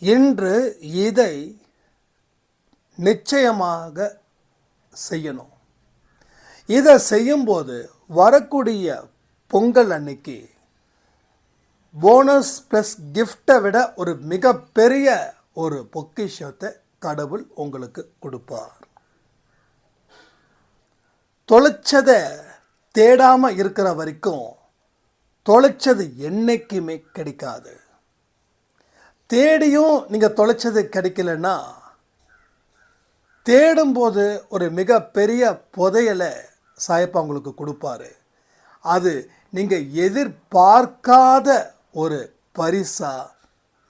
இன்று இதை நிச்சயமாக செய்யணும். இதை செய்யும்போது வரக்கூடிய பொங்கல் அன்னைக்கு போனஸ் ப்ளஸ் கிஃப்டை விட ஒரு மிகப்பெரிய ஒரு பொக்கிஷத்தை கடவுள் உங்களுக்கு கொடுப்பார். தொலைச்சதை தேடாமல் இருக்கிற வரைக்கும் தொலைச்சது என்றைக்குமே கிடைக்காது. தேடியும் நீங்கள் தொலைச்சது கிடைக்கலன்னா தேடும்போது ஒரு மிகப்பெரிய புதையலை சாயப்பா உங்களுக்கு கொடுப்பாரு. அது நீங்கள் எதிர்பார்க்காத ஒரு பரிசாக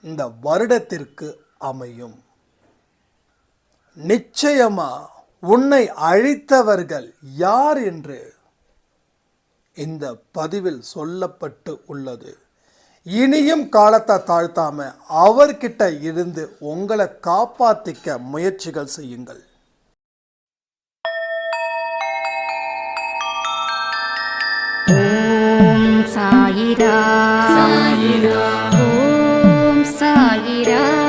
இந்த வருடத்திற்கு அமையும். நிச்சயமாக உன்னை அழித்தவர்கள் யார் என்று இந்த பதிவில் சொல்லப்பட்டு உள்ளது. இனியும் காலத்தை தாழ்த்தாம அவர்கிட்ட இருந்து உங்களை காப்பாத்திக்க முயற்சிகள் செய்யுங்கள். ஓம் சாயிரா. சாயிரா ஓம் சாயிரா சாயிரா.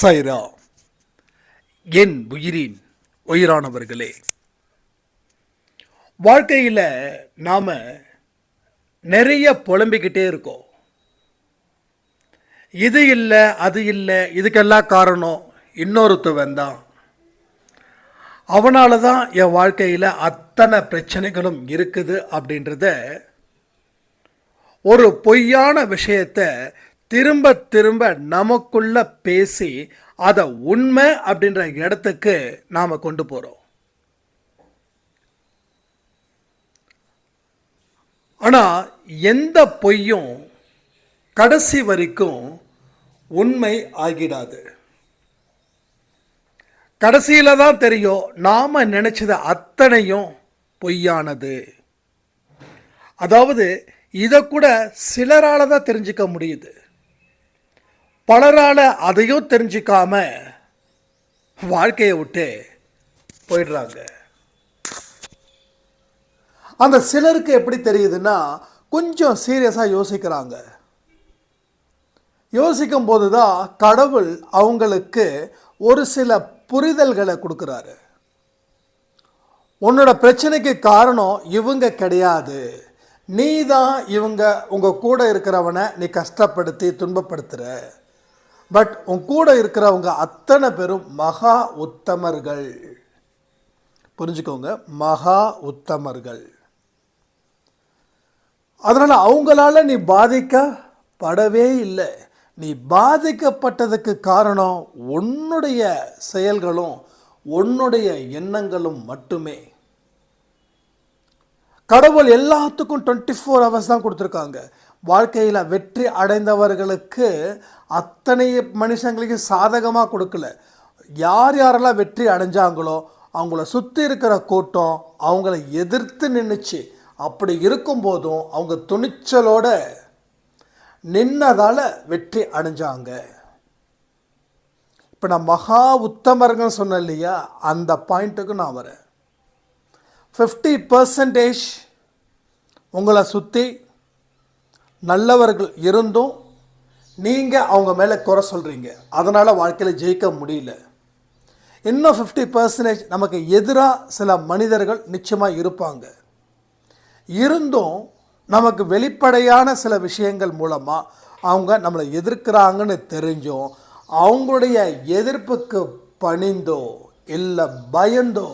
சைரா. என் உயிரின் உயிரானவர்களே வாழ்க்கையில் நாம் நிறைய புலம்பிக்கிட்டே இருக்கோம். இது இல்லை அது இல்லை இதுக்கெல்லாம் காரணம் இன்னொருத்தவன் தான். அவனால தான் என் வாழ்க்கையில் அத்தனை பிரச்சனைகளும் இருக்குது அப்படின்றத ஒரு பொய்யான விஷயத்தை திரும்ப திரும்ப நமக்குள்ள பேசி அதை உண்மை அப்படின்ற இடத்துக்கு நாம் கொண்டு போகிறோம் ஆனால் எந்த பொய்யும் கடைசி வரைக்கும் உண்மை ஆகிடாது. கடைசியில் தான் தெரியும் நாம் நினச்சது அத்தனையும் பொய்யானது. அதாவது இதை கூட சிலரால் தான் தெரிஞ்சுக்க முடியுது. பலரால் அதையும் தெரிஞ்சுக்காம வாழ்க்கையை விட்டு போயிடுறாங்க. அந்த சிலருக்கு எப்படி தெரியுதுன்னா கொஞ்சம் சீரியஸாக யோசிக்கிறாங்க. யோசிக்கும் போது தான் கடவுள் அவங்களுக்கு ஒரு சில புரிதல்களை கொடுக்குறாரு. உன்னோட பிரச்சனைக்கு காரணம் இவங்க கிடையாது. நீ தான் இவங்க உங்கள் கூட இருக்கிறவனை நீ கஷ்டப்படுத்தி துன்பப்படுத்துகிற பட் உன் கூட இருக்கிறவங்க அத்தனை பேரும் மகா உத்தமர்கள். புரிஞ்சுக்கோங்க. மகா உத்தமர்கள். அதனால் அவங்களால நீ பாதிக்கப்படவே இல்லை. நீ பாதிக்கப்பட்டதுக்கு காரணம் உன்னுடைய செயல்களும் உன்னுடைய எண்ணங்களும் மட்டுமே. கடவுள் எல்லாத்துக்கும் டுவெண்ட்டி ஃபோர் ஹவர்ஸ் தான் கொடுத்துருக்காங்க. வாழ்க்கையில் வெற்றி அடைந்தவர்களுக்கு அத்தனை மனுஷங்களுக்கு சாதகமாக கொடுக்கல. யார் யாரெல்லாம் வெற்றி அடைஞ்சாங்களோ அவங்கள சுற்றி இருக்கிற கூட்டம் அவங்கள எதிர்த்து நின்றுச்சு அப்படி இருக்கும்போதும் அவங்க துணிச்சலோட நின்னதால் வெற்றி அடைஞ்சாங்க. இப்போ நான் மகா உத்தமர்கள் சொன்னேன் இல்லையா? அந்த பாயிண்ட்டுக்கு நான் வரேன். ஃபிஃப்டி பர்சன்டேஜ் உங்களை சுற்றி நல்லவர்கள் இருந்தும் நீங்கள் அவங்க மேலே குறை சொல்கிறீங்க அதனால் வாழ்க்கையில் ஜெயிக்க முடியல. இன்னும் ஃபிஃப்டி பர்சன்டேஜ் நமக்கு எதிராக சில மனிதர்கள் நிச்சயமாக இருப்பாங்க. இருந்தும் நமக்கு வெளிப்படையான சில விஷயங்கள் மூலமாக அவங்க நம்மளை எதிர்க்கிறாங்கன்னு தெரிஞ்சும் அவங்களுடைய எதிர்ப்புக்கு பணிந்தோ இல்லை பயந்தோ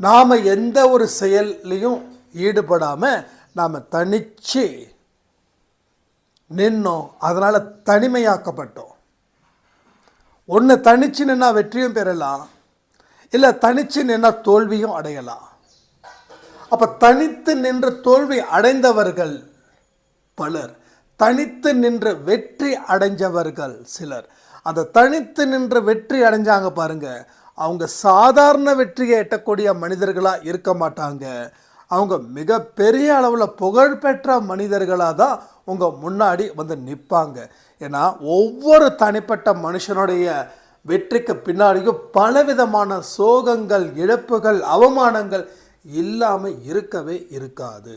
நாம் எந்த ஒரு செயல்லையும் ஈடுபடாமல் நாம் தனிச்சு நின்னோம். அதனால் தனிமையாக்கப்பட்டோம். ஒன்று தனிச்சு நின்னா வெற்றியும் பெறலாம். இல்லை தனிச்சு நின்னா தோல்வியும் அடையலாம். அப்போ தனித்து நின்று தோல்வி அடைந்தவர்கள் பலர். தனித்து நின்று வெற்றி அடைஞ்சவர்கள் சிலர். அந்த தனித்து நின்று வெற்றி அடைஞ்சாங்க பாருங்க. அவங்க சாதாரண வெற்றியை எட்டக்கூடிய மனிதர்களாக இருக்க மாட்டாங்க. அவங்க மிகப்பெரிய அளவில் புகழ்பெற்ற மனிதர்களாக தான் உங்கள் முன்னாடி வந்து நிற்பாங்க ஏன்னா ஒவ்வொரு தனிப்பட்ட மனுஷனுடைய வெற்றிக்கு பின்னாடியும் பலவிதமான சோகங்கள் இழப்புகள் அவமானங்கள் இல்லாமல் இருக்கவே இருக்காது.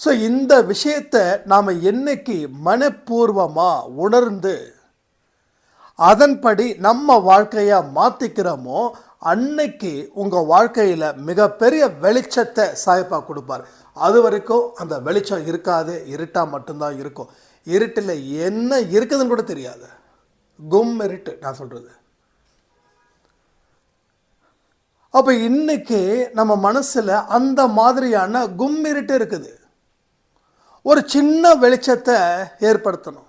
ஸோ இந்த விஷயத்தை நாம் என்னைக்கு மனப்பூர்வமாக உணர்ந்து அதன்படி நம்ம வாழ்க்கையாக மாற்றிக்கிறோமோ அன்னைக்கு உங்கள் வாழ்க்கையில் மிகப்பெரிய வெளிச்சத்தை சாயப்பா கொடுப்பார். அது வரைக்கும் அந்த வெளிச்சம் இருக்காது இருட்டாக மட்டும்தான் இருக்கும். இருட்டில் என்ன இருக்குதுன்னு கூட தெரியாது. கும் இருட்டு நான் சொல்கிறது அப்போ இன்னைக்கு நம்ம மனசில் அந்த மாதிரியான கும் இருட்டு இருக்குது. ஒரு சின்ன வெளிச்சத்தை ஏற்படுத்தணும்.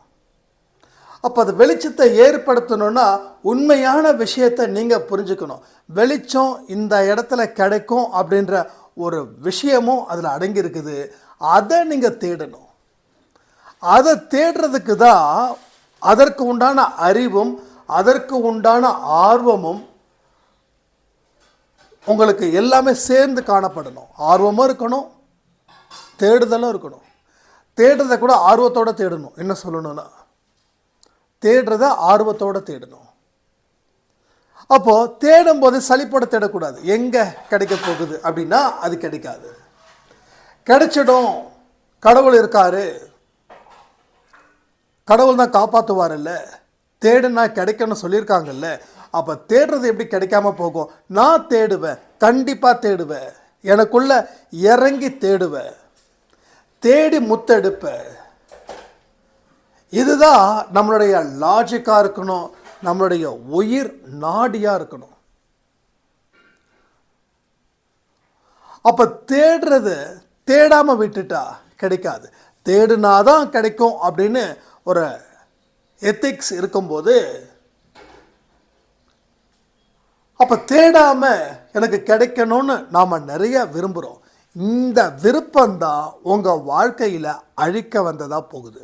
அப்போ அது வெளிச்சத்தை ஏற்படுத்தணும்னா உண்மையான விஷயத்தை நீங்கள் புரிஞ்சுக்கணும். வெளிச்சம் இந்த இடத்துல கிடைக்கும் அப்படின்ற ஒரு விஷயமும் அதில் அடங்கி இருக்குது அதை நீங்கள் தேடணும். அதை தேடுறதுக்கு தான் அதற்கு உண்டான அறிவும் அதற்கு உண்டான ஆர்வமும் உங்களுக்கு எல்லாமே சேர்ந்து காணப்படணும். ஆர்வமும் இருக்கணும் தேடுதலும் இருக்கணும். தேடுறதை கூட ஆர்வத்தோடு தேடணும். என்ன சொல்லணும்னா தேடுறத ஆர்வத்தோடு தேடணும். அப்போது தேடும்போது சலிப்போட தேடக்கூடாது. எங்கே கிடைக்க போகுது அப்படின்னா அது கிடைக்காது. கிடைச்சிடும். கடவுள் இருக்காரு. கடவுள் தான் காப்பாற்றுவார்ல்ல தேடுனா கிடைக்கணும்னு சொல்லியிருக்காங்கல்ல. அப்போ தேடுறது எப்படி கிடைக்காம போகும்? நான் தேடுவேன். கண்டிப்பாக தேடுவேன். எனக்குள்ள இறங்கி தேடுவேன். தேடி முத்தெடுப்பேன். இதுதான் நம்மளுடைய லாஜிக்காக இருக்கணும் நம்மளுடைய உயிர் நாடியாக இருக்கணும். அப்போ தேடுறது தேடாமல் விட்டுட்டா கிடைக்காது. தேடுனாதான் கிடைக்கும் அப்படின்னு ஒரு எத்திக்ஸ் இருக்கும்போது அப்போ தேடாமல் எனக்கு கிடைக்கணும்னு நாம் நிறைய விரும்புகிறோம் இந்த விருப்பம்தான் உங்கள் வாழ்க்கையில் அழிக்க வந்ததாக போகுது.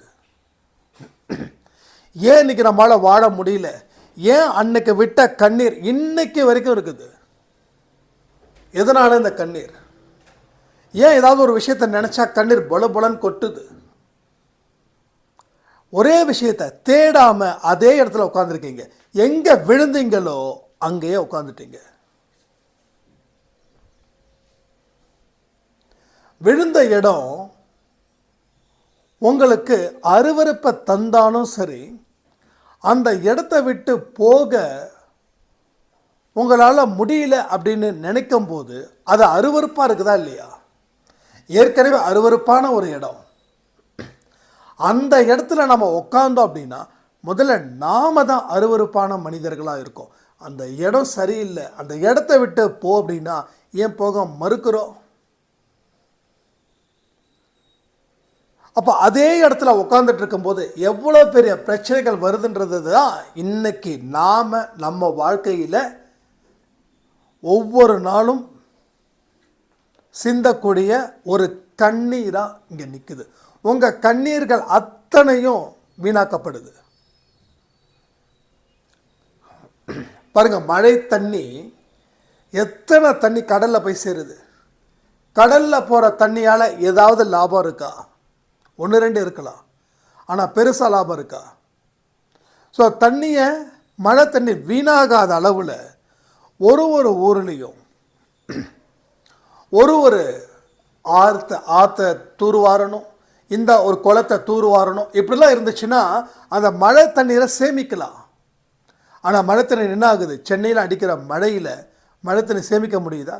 ஏன் இன்னைக்கு நம்மளால் வாழ முடியல? ஏன் அன்னைக்கு விட்ட கண்ணீர் இன்னைக்கு வரைக்கும் இருக்குது? எதனால இந்த கண்ணீர்? ஏன் ஏதாவது ஒரு விஷயத்தை நினச்சா கண்ணீர் பொல பொலன்னு கொட்டுது? ஒரே விஷயத்தை தேடாமல் அதே இடத்துல உட்காந்துருக்கீங்க எங்கே விழுந்தீங்களோ அங்கேயே உட்காந்துட்டீங்க விழுந்த இடம் உங்களுக்கு அருவருப்பை தந்தாலும் சரி அந்த இடத்த விட்டு போக உங்களால் முடியல அப்படின்னு நினைக்கும் போது அது அருவருப்பாக இருக்குதா இல்லையா? ஏற்கனவே அருவருப்பான ஒரு இடம். அந்த இடத்துல நம்ம உட்காந்தோம் அப்படின்னா முதல்ல நாம தான் அருவருப்பான மனிதர்களாக இருக்கோம். அந்த இடம் சரியில்லை. அந்த இடத்த விட்டு போ அப்படின்னா ஏன் போக மறுக்கிறோம்? அப்போ அதே இடத்துல உட்காந்துட்டு இருக்கும்போது எவ்வளோ பெரிய பிரச்சனைகள் வருதுன்றது தான் இன்னைக்கு நாம் நம்ம வாழ்க்கையில் ஒவ்வொரு நாளும் சிந்தக்கூடிய ஒரு கண்ணீராக இங்கே நிற்குது உங்கள் கண்ணீர்கள் அத்தனையும் வீணாக்கப்படுது. பாருங்கள் மழை தண்ணி எத்தனை தண்ணி கடலில் போய் சேருது? கடலில் போகிற தண்ணியால் ஏதாவது லாபம் இருக்கா? ஒன்று ரெண்டு இருக்கலாம் ஆனால் பெருசாக லாபம் இருக்கா? ஸோ தண்ணியை மழை தண்ணி வீணாகாத அளவில் ஒரு ஒரு ஊர்லேயும் ஒரு ஒரு ஆற்ற ஆற்றை தூர்வாரணும். இந்த ஒரு குளத்தை தூர்வாரணும். இப்படிலாம் இருந்துச்சுன்னா அந்த மழை தண்ணீரை சேமிக்கலாம். ஆனால் மழை தண்ணீர் என்ன ஆகுது சென்னையில் அடிக்கிற மழையில் மழை தண்ணி சேமிக்க முடியுதா?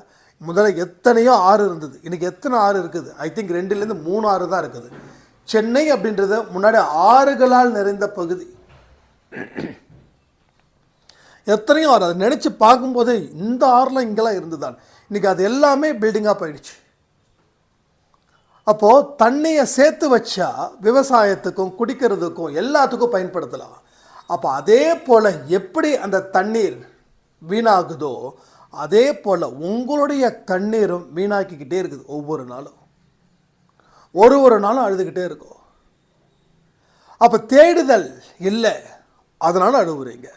முதல்ல எத்தனையோ ஆறு இருந்தது. இன்றைக்கி எத்தனை ஆறு இருக்குது? ஐ திங்க் ரெண்டுலேருந்து மூணு ஆறு தான் இருக்குது. சென்னை அப்படின்றது முன்னாடி ஆறுகளால் நிறைந்த பகுதி. எத்தனையோ ஆறு அதை நினச்சி பார்க்கும்போதே இந்த ஆறுலாம் இங்கெல்லாம் இருந்துதான். இன்னைக்கு அது எல்லாமே பில்டிங்காக போயிடுச்சு. அப்போது தண்ணியை சேர்த்து வச்சா விவசாயத்துக்கும் குடிக்கிறதுக்கும் எல்லாத்துக்கும் பயன்படுத்தலாம். அப்போ அதே போல் எப்படி அந்த தண்ணீர் வீணாகுதோ அதே போல் உங்களுடைய கண்ணீரும் வீணாக்கிக்கிட்டே இருக்குது ஒவ்வொரு நாளும். ஒரு ஒரு நாளும் அழுதுகிட்டே இருக்கும். அப்போ தேடுதல் இல்லை அதனால் அழுகுறீங்க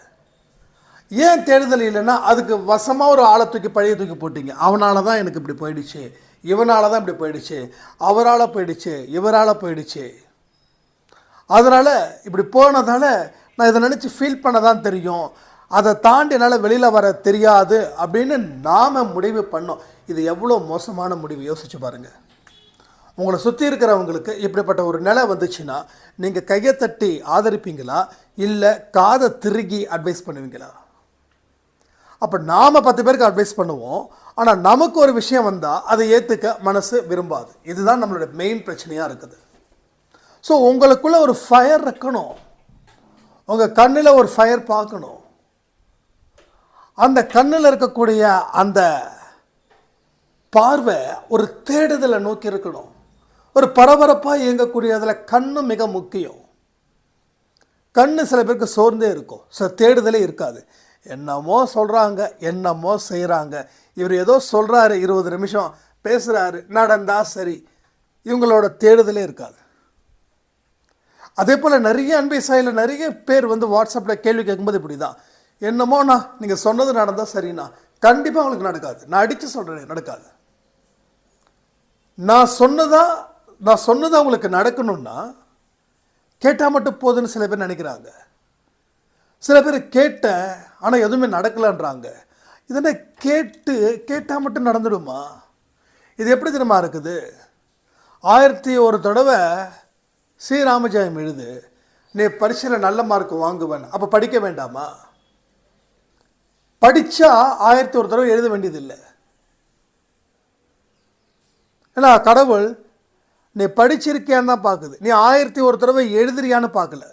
ஏன் தேடுதல் இல்லைன்னா அதுக்கு வசமாக ஒரு ஆளை தூக்கி பழைய தூக்கி போட்டீங்க. அவனால தான் எனக்கு இப்படி போயிடுச்சு. இவனால தான் இப்படி போயிடுச்சு. அவரால் போயிடுச்சு. இவரால் போயிடுச்சு. அதனால் இப்படி போனதால நான் இதை நினச்சி ஃபீல் பண்ண தான் தெரியும். அதை தாண்டி என்னால் வெளியில் வர தெரியாது அப்படின்னு நாம் முடிவு பண்ணோம். இது எவ்வளோ மோசமான முடிவு? யோசிச்சு பாருங்கள் உங்களை சுற்றி இருக்கிறவங்களுக்கு இப்படிப்பட்ட ஒரு நிலை வந்துச்சுன்னா நீங்கள் கையை தட்டி ஆதரிப்பீங்களா? இல்லை காதை திருகி அட்வைஸ் பண்ணுவீங்களா? அப்போ நாம் பத்து பேருக்கு அட்வைஸ் பண்ணுவோம். ஆனால் நமக்கு ஒரு விஷயம் வந்தால் அதை ஏற்றுக்க மனசு விரும்பாது. இதுதான் நம்மளோட மெயின் பிரச்சனையாக இருக்குது. ஸோ உங்களுக்குள்ளே ஒரு ஃபயர் இருக்கணும். உங்கள் கண்ணில் ஒரு ஃபயர் பார்க்கணும். அந்த கண்ணில் இருக்கக்கூடிய அந்த பார்வை ஒரு தேடுதலை நோக்கி இருக்கணும். ஒரு பரபரப்பாக இயங்கக்கூடிய அதில் கண்ணு மிக முக்கியம். கண்ணு சில பேருக்கு சோர்ந்தே இருக்கும். சில தேடுதலே இருக்காது. என்னமோ சொல்கிறாங்க என்னமோ செய்கிறாங்க இவர் ஏதோ சொல்கிறாரு இருபது நிமிஷம் பேசுகிறாரு நடந்தா சரி. இவங்களோட தேடுதலே இருக்காது. அதே போல் நிறைய அன்பை சாயில் நிறைய பேர் வந்து வாட்ஸ்அப்பில் கேள்வி கேட்கும்போது இப்படி தான் என்னமோண்ணா நீங்கள் சொன்னது நடந்தால் சரிண்ணா. கண்டிப்பாக உங்களுக்கு நடக்காது. நான் அடித்து சொல்கிறேன் நடக்காது. நான் சொன்னதாக நான் சொன்னது அவங்களுக்கு நடக்கணும்னா கேட்டால் மட்டும் போதுன்னு சில பேர் நினைக்கிறாங்க. சில பேர் கேட்டேன் ஆனால் எதுவுமே நடக்கலான்றாங்க. இதென்ன கேட்டு கேட்டால் மட்டும் நடந்துடுமா? இது எப்படி தெரியுமா இருக்குது? ஆயிரத்தி ஒரு தடவை ஸ்ரீராமஜெயம் எழுது நீ பரீட்சையில் நல்ல மார்க் வாங்குவேன். அப்போ படிக்க வேண்டாமா? படித்தா ஆயிரத்தி ஒரு தடவை எழுத வேண்டியதில்லை. ஏன்னா கடவுள் நீ படிச்சிருக்கியான்னு தான் பார்க்குது. நீ ஆயிரத்தி ஒரு தடவை எழுதுறியான்னு பார்க்கல.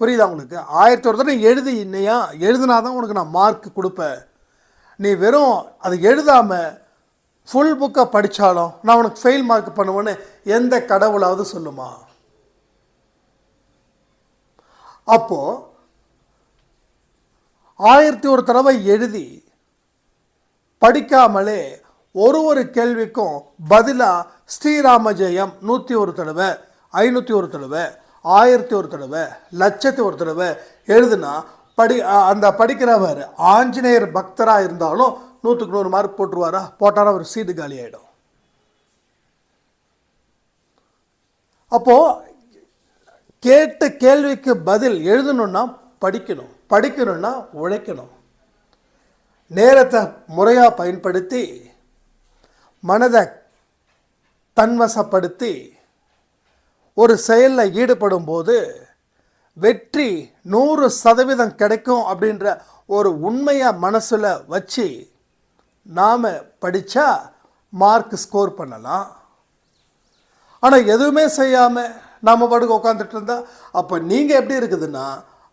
புரியுதா உனக்கு? ஆயிரத்தி ஒரு தடவை எழுதி இன்னையா எழுதுனா தான் உனக்கு நான் மார்க் கொடுப்பேன். நீ வெறும் அதை எழுதாமல் ஃபுல் புக்கை படித்தாலும் நான் உனக்கு ஃபெயில் மார்க் பண்ணுவேன்னு எந்த கடவுளாவது சொல்லுமா? அப்போது ஆயிரத்தி ஒரு தடவை எழுதி படிக்காமலே ஒரு ஒரு கேள்விக்கும் பதிலாக ஸ்ரீராம ஜெயம் நூற்றி ஒரு தடவை ஐநூற்றி ஒரு தடவை ஆயிரத்தி ஒரு தடவை லட்சத்தி ஒரு தடவை எழுதுனா படி அந்த படிக்கிறவர் ஆஞ்சநேயர் பக்தராக இருந்தாலும் நூற்றுக்கு நூறு மார்க் போட்டுருவாரா? போட்டாரா அவர் சீட்டு காலி ஆகிடும் அப்போது கேட்ட கேள்விக்கு பதில் எழுதணும்னா படிக்கணும். படிக்கணும்னா உழைக்கணும். நேரத்தை முறையாக பயன்படுத்தி மனதை தன்வசப்படுத்தி ஒரு செயலில் ஈடுபடும் போது வெற்றி நூறு சதவீதம் கிடைக்கும் அப்படின்ற ஒரு உண்மையை மனசில் வச்சு நாம் படித்தா மார்க் ஸ்கோர் பண்ணலாம். ஆனால் எதுவுமே செய்யாமல் நாம் பாட்டுக்கு உட்காந்துட்டு இருந்தால் அப்போ நீங்கள் எப்படி இருக்குதுன்னா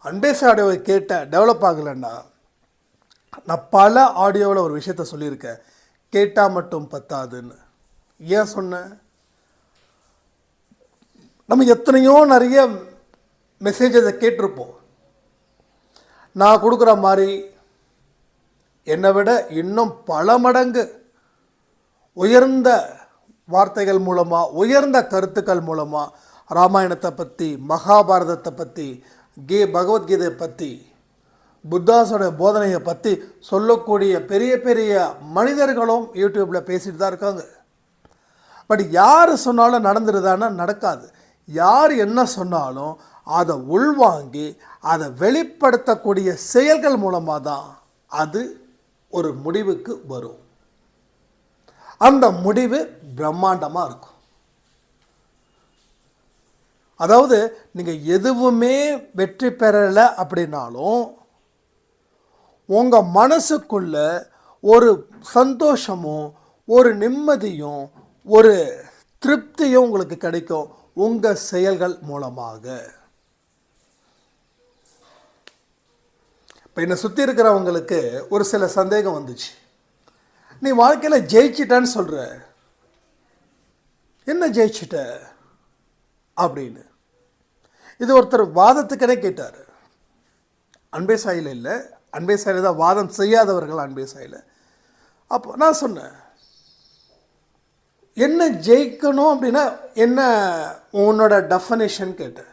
அன்பேச ஆடியோவை கேட்ட டெவலப் ஆகலைன்னா நான் பல ஆடியோவில் ஒரு விஷயத்த சொல்லியிருக்கேன். கேட்டால் மட்டும் பத்தாதுன்னு. ஏன் சொன்னேன் நம்ம எத்தனையோ நிறைய மெசேஜஸை கேட்டிருப்போம். நான் கொடுக்குற மாதிரி என்னை விட இன்னும் பல மடங்கு உயர்ந்த வார்த்தைகள் மூலமாக உயர்ந்த கருத்துக்கள் மூலமாக ராமாயணத்தை பற்றி மகாபாரதத்தை பற்றி கீ பகவத்கீதையை பற்றி புத்தாஸோட போதனையை பற்றி சொல்லக்கூடிய பெரிய பெரிய மனிதர்களும் யூடியூப்பில் பேசிட்டு தான் இருக்காங்க. பட் யார் சொன்னாலும் நடந்துருதான்னா நடக்காது. யார் என்ன சொன்னாலும் அதை உள்வாங்கி அதை வெளிப்படுத்தக்கூடிய செயல்கள் மூலமாக தான் அது ஒரு முடிவுக்கு வரும். அந்த முடிவு பிரம்மாண்டமாக இருக்கும். அதாவது நீங்கள் எதுவுமே வெற்றி பெறலை அப்படின்னாலும் உங்கள் மனசுக்குள்ள ஒரு சந்தோஷமும் ஒரு நிம்மதியும் ஒரு திருப்தியும் உங்களுக்கு கிடைக்கும் உங்கள் செயல்கள் மூலமாக. இப்போ என்னை சுற்றி இருக்கிறவங்களுக்கு ஒரு சில சந்தேகம் வந்துச்சு. நீ வாழ்க்கையில் ஜெயிச்சிட்டான்னு சொல்கிற என்ன ஜெயிச்சிட்ட? அப்படின்னு. இது ஒருத்தர் வாதத்துக்கனே கேட்டார். அன்பே சாயில் இல்லை அன்பே சாயில் தான் வாதம் செய்யாதவர்கள் அன்பே சாயில். அப்போ நான் சொன்னேன் என்ன ஜெயிக்கணும் அப்படின்னா என்ன உன்னோட டெஃபனேஷன் கேட்டேன்.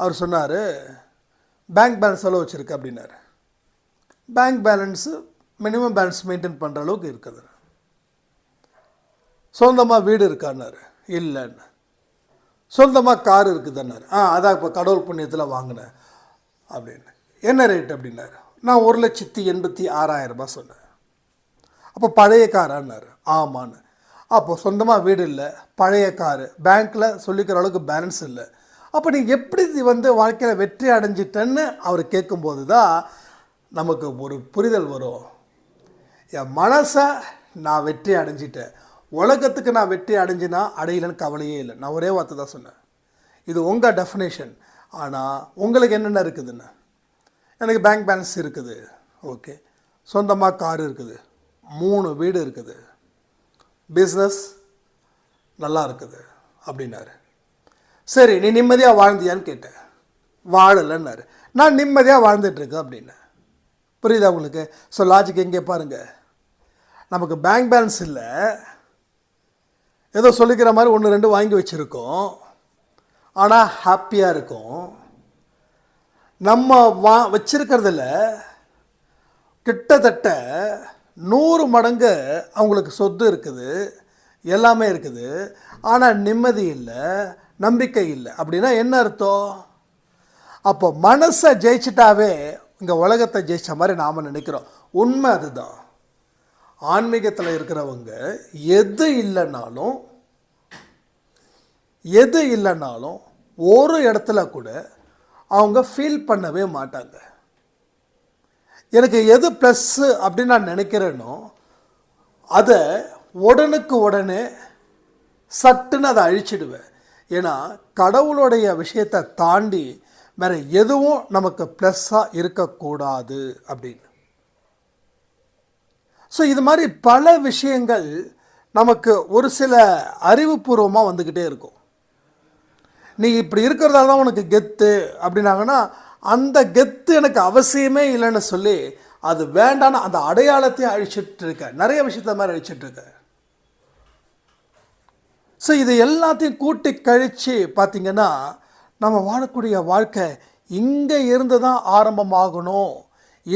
அவர் சொன்னார் பேங்க் பேலன்ஸ் எவ்வளோ வச்சுருக்கு அப்படின்னாரு. Bank balance minimum balance maintain பண்ணுற அளவுக்கு இருக்குது. சொந்தமாக வீடு இருக்கான்னாரு. இல்லைன்னு. சொந்தமாக கார் இருக்குதுன்னாரு. ஆ அதான் இப்போ கடவுள் புண்ணியத்தில் வாங்கினேன் அப்படின்னு. என்ன ரேட் அப்படின்னாரு? நான் ஒரு லட்சத்தி எண்பத்தி ஆறாயிரம் ரூபாய் சொன்னேன். அப்போ பழைய காரான்னாரு. ஆமான்னு. அப்போ சொந்தமாக வீடு இல்லை பழைய காரு. பேங்க்கில் சொல்லிக்கிற அளவுக்கு பேலன்ஸ் இல்லை. அப்போ நீ எப்படி இது வந்து வாழ்க்கையில் வெற்றி அடைஞ்சிட்டேன்னு அவர் கேட்கும்போது தான் நமக்கு ஒரு புரிதல் வரும். என் மனசை நான் வெற்றி அடைஞ்சிட்டேன். உலகத்துக்கு நான் வெற்றி அடைஞ்சினா அடையலன்னு கவலையே இல்லை. நான் ஒரே வார்த்தை தான் சொன்னேன். இது உங்கள் டெஃபினேஷன் ஆனால் உங்களுக்கு என்னென்ன இருக்குதுன்னு? எனக்கு பேங்க் பேலன்ஸ் இருக்குது. ஓகே சொந்தமாக கார் இருக்குது. மூணு வீடு இருக்குது. பிஸ்னஸ் நல்லா இருக்குது அப்படின்னாரு. சரி நீ நிம்மதியாக வாழ்ந்தியான்னு கேட்டேன். வாழலைன்னாரு. நான் நிம்மதியாக வாழ்ந்துட்டுருக்கேன் அப்படின்னேன் புரியுதா உங்களுக்கு? ஸோ லாஜிக் எங்கே பாருங்கள் நமக்கு பேங்க் பேலன்ஸ் இல்லை. ஏதோ சொல்லிக்கிற மாதிரி ஒன்று ரெண்டு வாங்கி வச்சுருக்கோம். ஆனால் ஹாப்பியாக இருக்கும். நம்ம வா வச்சிருக்கிறதுல கிட்டத்தட்ட நூறு மடங்கு அவங்களுக்கு சொத்து இருக்குது எல்லாமே இருக்குது. ஆனால் நிம்மதி இல்லை நம்பிக்கை இல்லை. அப்படின்னா என்ன அர்த்தம்? அப்போ மனசை ஜெயிச்சிட்டாவே இங்கே உலகத்தை ஜெயிச்ச மாதிரி நாம் நினைக்கிறோம். உண்மை அதுதான். ஆன்மீகத்தில் இருக்கிறவங்க எது இல்லைனாலும் எது இல்லைனாலும் ஒரு இடத்துல கூட அவங்க ஃபீல் பண்ணவே மாட்டாங்க. எனக்கு எது ப்ளஸ்ஸு அப்படின்னு நான் நினைக்கிறேனோ அதை உடனுக்கு உடனே சட்டுன்னு அதை அழிச்சிடுவேன். ஏன்னா கடவுளுடைய விஷயத்தை தாண்டி வேறு எதுவும் நமக்கு ப்ளஸ்ஸாக இருக்கக்கூடாது அப்படின்னு. ஸோ இது மாதிரி பல விஷயங்கள் நமக்கு ஒரு சில அறிவுபூர்வமாக வந்துக்கிட்டே இருக்கும். நீ இப்படி இருக்கிறதால தான் உனக்கு கெத்து அப்படின்னாங்கன்னா அந்த கெத்து எனக்கு அவசியமே இல்லைன்னு சொல்லி அது வேண்டான அந்த அடையாளத்தையும் அழிச்சிட்டு இருக்க. நிறைய விஷயத்த மாதிரி அழிச்சிட்டு இருக்க. ஸோ இது எல்லாத்தையும் கூட்டி கழித்து பார்த்தீங்கன்னா நம்ம வாழக்கூடிய வாழ்க்கை இங்கே இருந்து தான் ஆரம்பமாகணும்.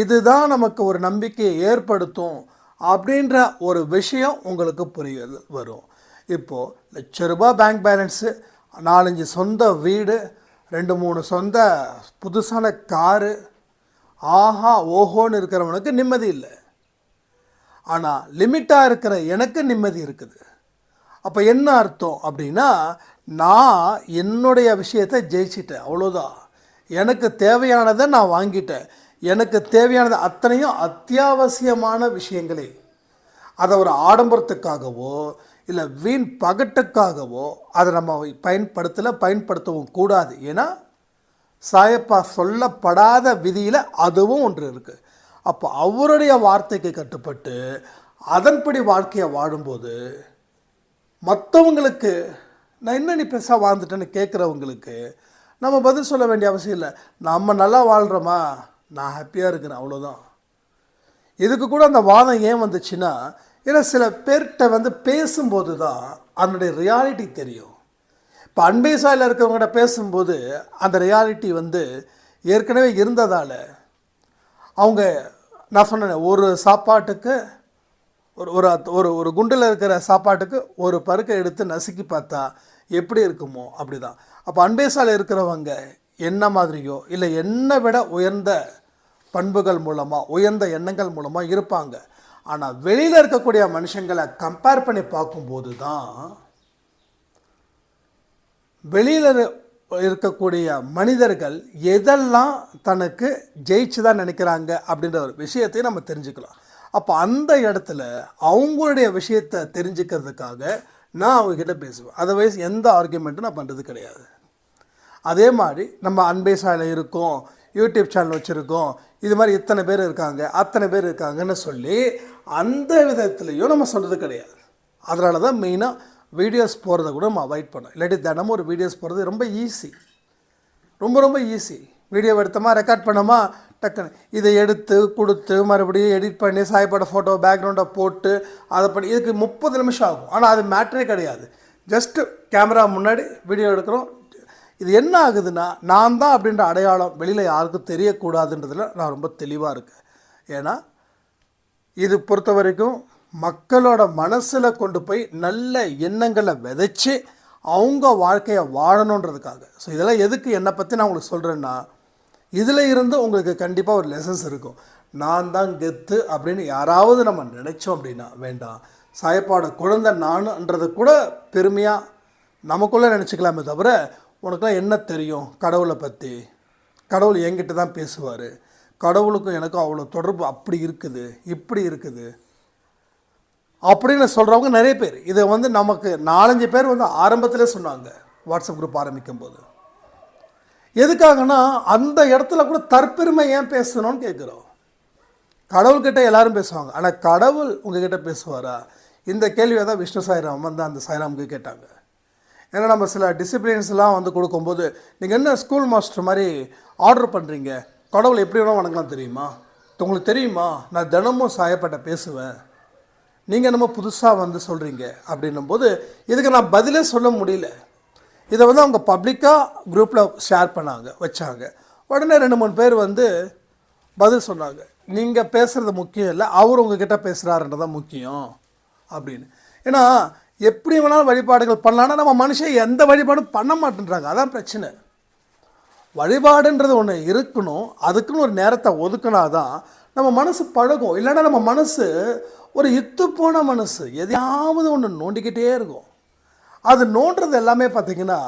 இதுதான் நமக்கு ஒரு நம்பிக்கையை ஏற்படுத்தும் அப்படின்ற ஒரு விஷயம் உங்களுக்கு புரிய வரும். இப்போது லட்ச ரூபாய் பேங்க் பேலன்ஸு நாலஞ்சு சொந்த வீடு ரெண்டு மூணு சொந்த புதுசான காரு. ஆஹா ஓஹோன்னு இருக்கிறவனுக்கு நிம்மதி இல்லை. ஆனால் லிமிட்டாக இருக்கிற எனக்கு நிம்மதி இருக்குது. அப்போ என்ன அர்த்தம் அப்படின்னா நான் என்னுடைய விஷயத்தை ஜெயிச்சிட்டேன் அவ்வளோதான் எனக்கு தேவையானதை நான் வாங்கிட்டேன். எனக்கு தேவையானது அத்தனையும் அத்தியாவசியமான விஷயங்களே. அதை ஒரு ஆடம்பரத்துக்காகவோ இல்லை வீண் பகட்டுக்காகவோ அதை நம்ம பயன்படுத்தலை பயன்படுத்தவும் கூடாது. ஏன்னா சாயப்பா சொல்லப்படாத விதியில் அதுவும் ஒன்று இருக்குது அப்போ அவருடைய வார்த்தைக்கு கட்டுப்பட்டு அதன்படி வாழ்க்கையை வாழும்போது மற்றவங்களுக்கு நான் என்ன நீ பெருசாக வாழ்ந்துட்டேன்னு கேட்குறவங்களுக்கு நம்ம பதில் சொல்ல வேண்டிய அவசியம் இல்லை. நம்ம நல்லா வாழ்கிறோமா நான் ஹாப்பியாக இருக்கிறேன் அவ்வளோதான் இதுக்கு கூட அந்த வாதம் ஏன் வந்துச்சுன்னா ஏன்னா சில பேர்கிட்ட வந்து பேசும்போது தான் அதனுடைய ரியாலிட்டி தெரியும். இப்போ அன்பே சாயில் இருக்கிறவங்ககிட்ட பேசும்போது அந்த ரியாலிட்டி வந்து ஏற்கனவே இருந்ததால் அவங்க நான் சொன்னேன் ஒரு சாப்பாட்டுக்கு ஒரு ஒரு ஒரு ஒரு குண்டில் இருக்கிற சாப்பாட்டுக்கு ஒரு பருக்கை எடுத்து நசுக்கி பார்த்தா எப்படி இருக்குமோ அப்படி தான் அப்போ அன்பேசால் இருக்கிறவங்க என்ன மாதிரியோ இல்லை என்னை விட உயர்ந்த பண்புகள் மூலமாக உயர்ந்த எண்ணங்கள் மூலமாக இருப்பாங்க. ஆனால் வெளியில் இருக்கக்கூடிய மனுஷங்களை கம்பேர் பண்ணி பார்க்கும்போது தான் வெளியில் இருக்கக்கூடிய மனிதர்கள் எதெல்லாம் தனக்கு ஜெயிச்சு தான் நினைக்கிறாங்க அப்படின்ற ஒரு விஷயத்தையும் நம்ம தெரிஞ்சுக்கலாம். அப்போ அந்த இடத்துல அவங்களுடைய விஷயத்தை தெரிஞ்சுக்கிறதுக்காக நான் அவங்கக்கிட்ட பேசுவேன். அதர்வைஸ் எந்த ஆர்குமெண்ட்டும் நான் பண்ணுறது கிடையாது. அதே மாதிரி நம்ம அன்பே இருக்கோம் யூடியூப் சேனல் வச்சுருக்கோம் இது மாதிரி இத்தனை பேர் இருக்காங்க அத்தனை பேர் இருக்காங்கன்னு சொல்லி அந்த விதத்துலேயும் நம்ம சொல்கிறது கிடையாது. அதனால தான் மெயினாக வீடியோஸ் போகிறத கூட நம்ம அவாய்ட் பண்ணோம். இல்லாட்டி தினமும் ஒரு வீடியோஸ் போகிறது ரொம்ப ஈஸி ரொம்ப ரொம்ப ஈஸி வீடியோ எடுத்தோமா ரெக்கார்ட் பண்ணோமா டக்குன்னு. இதை எடுத்து கொடுத்து மறுபடியும் எடிட் பண்ணி சாய்ப்பாட ஃபோட்டோ பேக்ரவுண்டை போட்டு அதை பண்ணி இதுக்கு முப்பது நிமிஷம் ஆகும். ஆனால் அது மேட்ரே கிடையாது. ஜஸ்ட்டு கேமரா முன்னாடி வீடியோ எடுக்கிறோம் இது என்ன ஆகுதுன்னா நான் தான் அப்படின்ற அடையாளம் வெளியில் யாருக்கும் தெரியக்கூடாதுன்றதில் நான் ரொம்ப தெளிவாக இருக்கேன். ஏன்னா இது பொறுத்த வரைக்கும் மக்களோட மனசில் கொண்டு போய் நல்ல எண்ணங்களை விதைச்சி அவங்க வாழ்க்கையை வாழணுன்றதுக்காக. ஸோ இதெல்லாம் எதுக்கு என்னை பற்றி நான் உங்களுக்கு சொல்கிறேன்னா இதில் இருந்து உங்களுக்கு கண்டிப்பாக ஒரு லெசன்ஸ் இருக்கும். நான் தான் கெத்து அப்படின்னு யாராவது நம்ம நினைச்சோம் அப்படின்னா வேண்டாம். சாயப்பாட குழந்தை நானுன்றது கூட பெருமையாக நமக்குள்ளே நினச்சிக்கலாமே தவிர உனக்குலாம் என்ன தெரியும் கடவுளை பற்றி கடவுள் என்கிட்ட தான் பேசுவார். கடவுளுக்கும் எனக்கும் அவ்வளோ தொடர்பு அப்படி இருக்குது இப்படி இருக்குது. அப்படின்னு சொல்கிறவங்க நிறைய பேர். இதை வந்து நமக்கு நாலஞ்சு பேர் வந்து ஆரம்பத்திலே சொன்னாங்க வாட்ஸ்அப் குரூப் ஆரம்பிக்கும் போது எதுக்காகனா அந்த இடத்துல கூட தற்பெருமை ஏன் பேசணும்னு கேட்குறோம். கடவுள்கிட்ட எல்லாரும் பேசுவாங்க. ஆனால் கடவுள் உங்ககிட்ட பேசுவாரா? இந்த கேள்வியை தான் விஷ்ணு சாய்ராம் வந்து அந்த சாய்ராமுக்கு கேட்டாங்க. ஏன்னா நம்ம சில டிசிப்ளின்ஸ்லாம் வந்து கொடுக்கும்போது நீங்கள் என்ன ஸ்கூல் மாஸ்டர் மாதிரி ஆர்டர் பண்ணுறீங்க கடவுள் எப்படி வேணால் வணங்கலாம் தெரியுமா? உங்களுக்கு தெரியுமா? நான் தினமும் சாயப்பட்ட பேசுவேன். நீங்கள் என்னமோ புதுசாக வந்து சொல்கிறீங்க அப்படின்னும் போது இதுக்கு நான் பதிலே சொல்ல முடியல. இதை வந்து அவங்க பப்ளிக்காக குரூப்பில் ஷேர் பண்ணாங்க வச்சாங்க. உடனே ரெண்டு மூணு பேர் வந்து பதில் சொன்னாங்க. நீங்கள் பேசுகிறது முக்கியம் இல்லை அவர் உங்ககிட்ட பேசுகிறாருன்றது தான் முக்கியம் அப்படின்னு. ஏன்னா எப்படி வேணாலும் வழிபாடுகள் பண்ணலான்னா நம்ம மனுஷன் எந்த வழிபாடும் பண்ண மாட்டேன்றாங்க. அதான் பிரச்சனை. வழிபாடுன்றது ஒன்று இருக்கணும். அதுக்குன்னு ஒரு நேரத்தை ஒதுக்கினா தான் நம்ம மனசு பழகும். இல்லைன்னா நம்ம மனசு ஒரு இத்து போன மனசு. எதையாவது ஒன்று நோண்டிக்கிட்டே இருக்கும். அது நோண்டுறது எல்லாமே பார்த்திங்கன்னா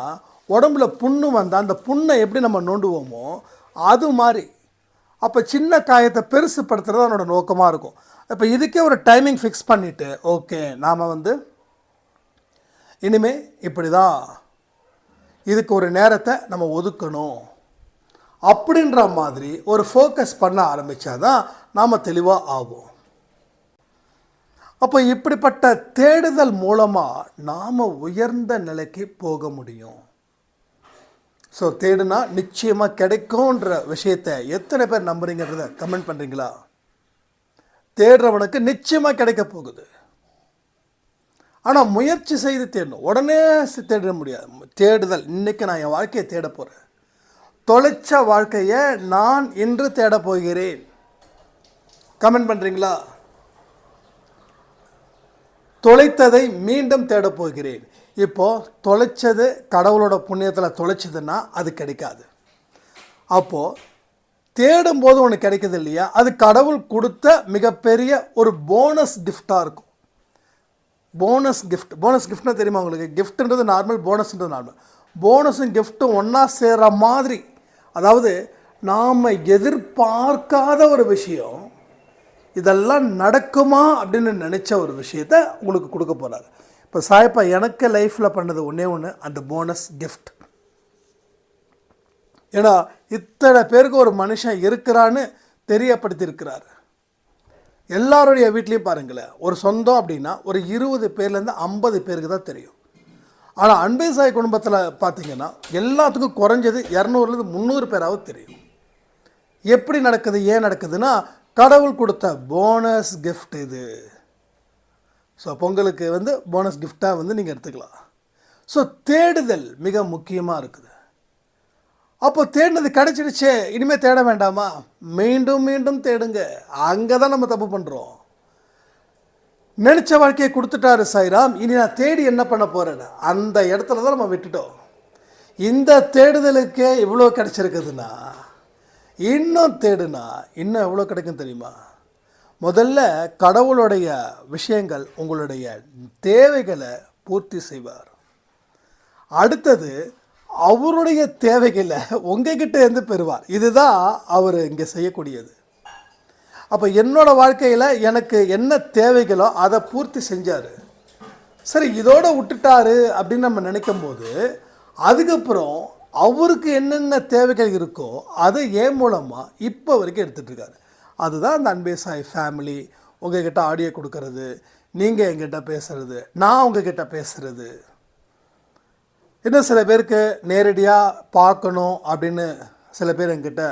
உடம்புல புண்ணு வந்தால் அந்த புண்ணை எப்படி நம்ம நோண்டுவோமோ அது மாதிரி. அப்போ சின்ன காயத்தை பெருசுப்படுத்துறது அதனோட நோக்கமாக இருக்கும். இப்போ இதுக்கே ஒரு டைமிங் ஃபிக்ஸ் பண்ணிவிட்டு ஓகே நாம் வந்து இனிமே இப்படி தான் இதுக்கு ஒரு நேரத்தை நம்ம ஒதுக்கணும். அப்படின்ற மாதிரி ஒரு ஃபோக்கஸ் பண்ண ஆரம்பித்தாதான் நாம் தெளிவாக ஆகும் அப்போ இப்படிப்பட்ட தேடுதல் மூலமாக நாம் உயர்ந்த நிலைக்கு போக முடியும். ஸோ தேடுனா நிச்சயமாக கிடைக்கும்ன்ற விஷயத்தை எத்தனை பேர் நம்புறீங்கிறத கமெண்ட் பண்ணுறீங்களா தேடுறவனுக்கு நிச்சயமாக கிடைக்க போகுது. ஆனால் முயற்சி செய்து தேடணும். உடனே தேட முடியாது. தேடுதல். இன்றைக்கி நான் என் வாழ்க்கையை தேட போகிறேன் தொலைச்ச வாழ்க்கையை நான் இன்று தேட போகிறேன். கமெண்ட் பண்ணுறீங்களா தொலைத்ததை மீண்டும் தேட போகிறேன். இப்போது தொலைச்சது கடவுளோட புண்ணியத்தில் தொலைச்சதுன்னா அது கிடைக்காது. அப்போது தேடும்போது ஒன்று கிடைக்கிது இல்லையா? அது கடவுள் கொடுத்த மிகப்பெரிய ஒரு போனஸ் கிஃப்டாக இருக்கும். போனஸ் கிஃப்ட் போனஸ் கிஃப்ட்னா தெரியுமா உங்களுக்கு? கிஃப்ட்ன்றது நார்மல் போனஸ்ன்றது நார்மல் போனஸும் கிஃப்ட்டும் ஒன்றா சேர்கிற மாதிரி. அதாவது நாம் எதிர்பார்க்காத ஒரு விஷயம் இதெல்லாம் நடக்குமா அப்படின்னு நினச்ச ஒரு விஷயத்த உங்களுக்கு கொடுக்க போகிறாரு இப்போ சாயப்பா எனக்கு லைஃப்பில் பண்ணது ஒன்றே ஒன்று அந்த போனஸ் கிஃப்ட் ஏன்னா இத்தனை பேருக்கு ஒரு மனுஷன் இருக்கிறான்னு தெரியப்படுத்தியிருக்கிறாரு. எல்லாருடைய வீட்லேயும் பாருங்களேன் ஒரு சொந்தம் அப்படின்னா ஒரு இருபது பேர்லேருந்து ஐம்பது பேருக்கு தான் தெரியும். ஆனால் அன்பை சாய் குடும்பத்தில் பார்த்தீங்கன்னா எல்லாத்துக்கும் குறைஞ்சது இரநூறுலேருந்து முந்நூறு பேராவது தெரியும். எப்படி நடக்குது ஏன் நடக்குதுன்னா கடவுள் கொடுத்த போனஸ் கிஃப்ட் இது. ஸோ பொங்கலுக்கு வந்து போனஸ் கிஃப்டாக வந்து நீங்கள் எடுத்துக்கலாம். ஸோ தேடுதல் மிக முக்கியமாக இருக்குது. அப்போ தேடினது கிடச்சிடுச்சே இனிமேல் தேட வேண்டாமா? மீண்டும் மீண்டும் தேடுங்க. அங்கே தான் நம்ம தப்பு பண்ணுறோம் நினச்ச வாழ்க்கையை கொடுத்துட்டாரு சாய்ராம். இனி நான் தேடி என்ன பண்ண போகிறேன்னு அந்த இடத்துல தான் நம்ம விட்டுட்டோம். இந்த தேடுதலுக்கே இவ்வளோ கிடச்சிருக்குதுன்னா இன்னும் தேடுனா இன்னும் எவ்வளோ கிடைக்கும் தெரியுமா? முதல்ல கடவுளுடைய விஷயங்கள் உங்களுடைய தேவைகளை பூர்த்தி செய்வார். அடுத்தது அவருடைய தேவைகளை உங்ககிட்ட இருந்து பெறுவார். இதுதான் அவர் இங்கே செய்யக்கூடியது. அப்போ என்னோட வாழ்க்கையில் எனக்கு என்ன தேவைகளோ அதை பூர்த்தி செஞ்சார். சரி இதோட விட்டுட்டாரு அப்படின்னு நம்ம நினைக்கும் போது அதுக்கப்புறம் அவருக்கு என்னென்ன தேவைகள் இருக்கோ அதை என் மூலமாக இப்போ வரைக்கும் எடுத்துகிட்ருக்காரு அதுதான் அந்த அன்பே சாய் ஃபேமிலி உங்ககிட்ட ஆடியோ கொடுக்கறது நீங்கள் எங்கிட்ட பேசுகிறது நான் உங்ககிட்ட பேசுகிறது இன்னும் சில பேருக்கு நேரடியாக பார்க்கணும் அப்படின்னு சில பேர் என்கிட்ட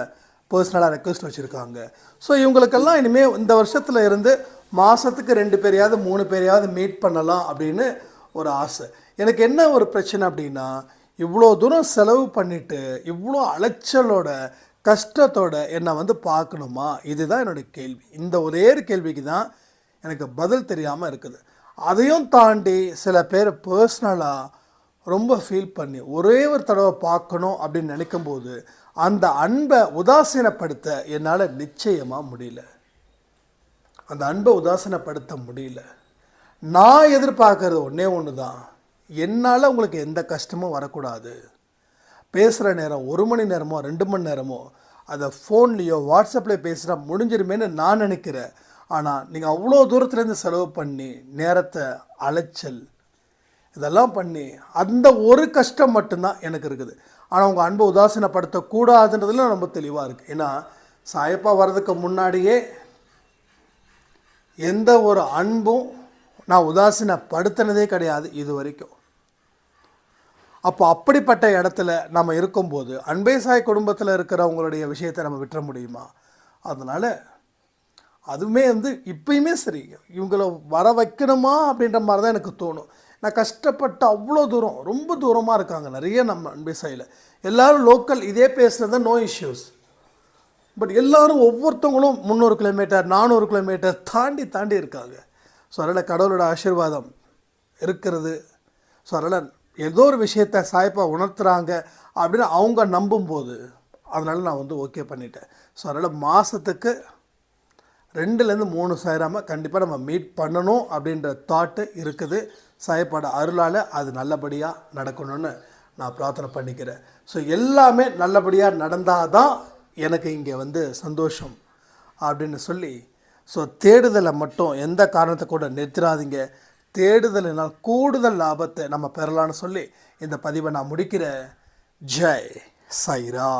பர்சனலாக ரெக்வஸ்ட் வச்சுருக்காங்க. ஸோ இவங்களுக்கெல்லாம் இனிமேல் இந்த வருஷத்தில் இருந்து மாதத்துக்கு ரெண்டு பேரையாவது மூணு பேரையாவது மீட் பண்ணலாம் அப்படின்னு ஒரு ஆசை. எனக்கு என்ன ஒரு பிரச்சனை அப்படின்னா இவ்வளோ தூரம் செலவு பண்ணிவிட்டு இவ்வளோ அலைச்சலோட கஷ்டத்தோட என்னை வந்து பார்க்கணுமா? இதுதான் என்னுடைய கேள்வி. இந்த ஒரே கேள்விக்கு தான் எனக்கு பதில் தெரியாமல் இருக்குது. அதையும் தாண்டி சில பேர் பர்சனலாக ரொம்ப ஃபீல் பண்ணி ஒரே ஒரு தடவை பார்க்கணும் அப்படின்னு நினைக்கும்போது அந்த அன்பை உதாசீனப்படுத்த என்னால் நிச்சயமாக முடியல. அந்த அன்பை உதாசீனப்படுத்த முடியல. நான் எதிர்பார்க்கறது ஒன்றே ஒன்று தான் என்னால் உங்களுக்கு எந்த கஷ்டமும் வரக்கூடாது. பேசுகிற நேரம் ஒரு மணி நேரமோ ரெண்டு மணி நேரமோ அதை ஃபோன்லேயோ வாட்ஸ்அப்லேயோ பேசுகிறா முடிஞ்சிருமேன்னு நான் நினைக்கிறேன். ஆனால் நீங்கள் அவ்வளோ தூரத்துலேருந்து செலவு பண்ணி நேரத்தை அலைச்சல் இதெல்லாம் பண்ணி அந்த ஒரு கஷ்டம் மட்டும்தான் எனக்கு இருக்குது. ஆனால் உங்கள் அன்பை உதாசீனப்படுத்தக்கூடாதுன்றதுல ரொம்ப தெளிவாக இருக்குது ஏன்னா சாயப்பா வர்றதுக்கு முன்னாடியே எந்த ஒரு அன்பும் நான் உதாசீனப்படுத்தினதே கிடையாது இது வரைக்கும். அப்போ அப்படிப்பட்ட இடத்துல நம்ம இருக்கும்போது அன்பே சாய் குடும்பத்தில் இருக்கிறவங்களுடைய விஷயத்தை நம்ம விட்டுற முடியுமா? அதனால் அதுவுமே வந்து இப்பயுமே சரி. இவங்கள வர வைக்கணுமா அப்படின்ற மாதிரி தான் எனக்கு தோணும். நான் கஷ்டப்பட்டு அவ்வளோ தூரம் ரொம்ப தூரமாக இருக்காங்க நிறைய நம்ம அன்பே சாயில் எல்லாரும் லோக்கல் இதே பேசுகிறது தான் நோ இஷ்யூஸ் பட் எல்லாரும் ஒவ்வொருத்தவங்களும் முந்நூறு கிலோமீட்டர் நானூறு கிலோமீட்டர் தாண்டி தாண்டி இருக்காங்க. ஸோ அதனால் கடவுளோட ஆசீர்வாதம் இருக்கிறது. ஸோ அதனால் ஏதோ ஒரு விஷயத்தை சாய்ப்பா உணர்த்துறாங்க அப்படின்னு அவங்க நம்பும்போது அதனால் நான் வந்து ஓகே பண்ணிட்டேன். ஸோ அதனால் மாதத்துக்கு ரெண்டுலேருந்து மூணு சாயிராமல் கண்டிப்பாக நம்ம மீட் பண்ணணும் அப்படின்ற தாட்டு இருக்குது. சாயப்பாட அருளால் அது நல்லபடியாக நடக்கணும்னு நான் பிரார்த்தனை பண்ணிக்கிறேன். ஸோ எல்லாமே நல்லபடியாக நடந்தால் தான் எனக்கு இங்கே வந்து சந்தோஷம் அப்படின்னு சொல்லி ஸோ தேடுதலை மட்டும் எந்த காரணத்தை கூட நிறுத்திடாதீங்க தேடுதலினால் கூடுதல் லாபத்தை நம்ம பெறலான்னு சொல்லி இந்த பதிவை நான் முடிக்கிறேன். ஜெய் சைரா.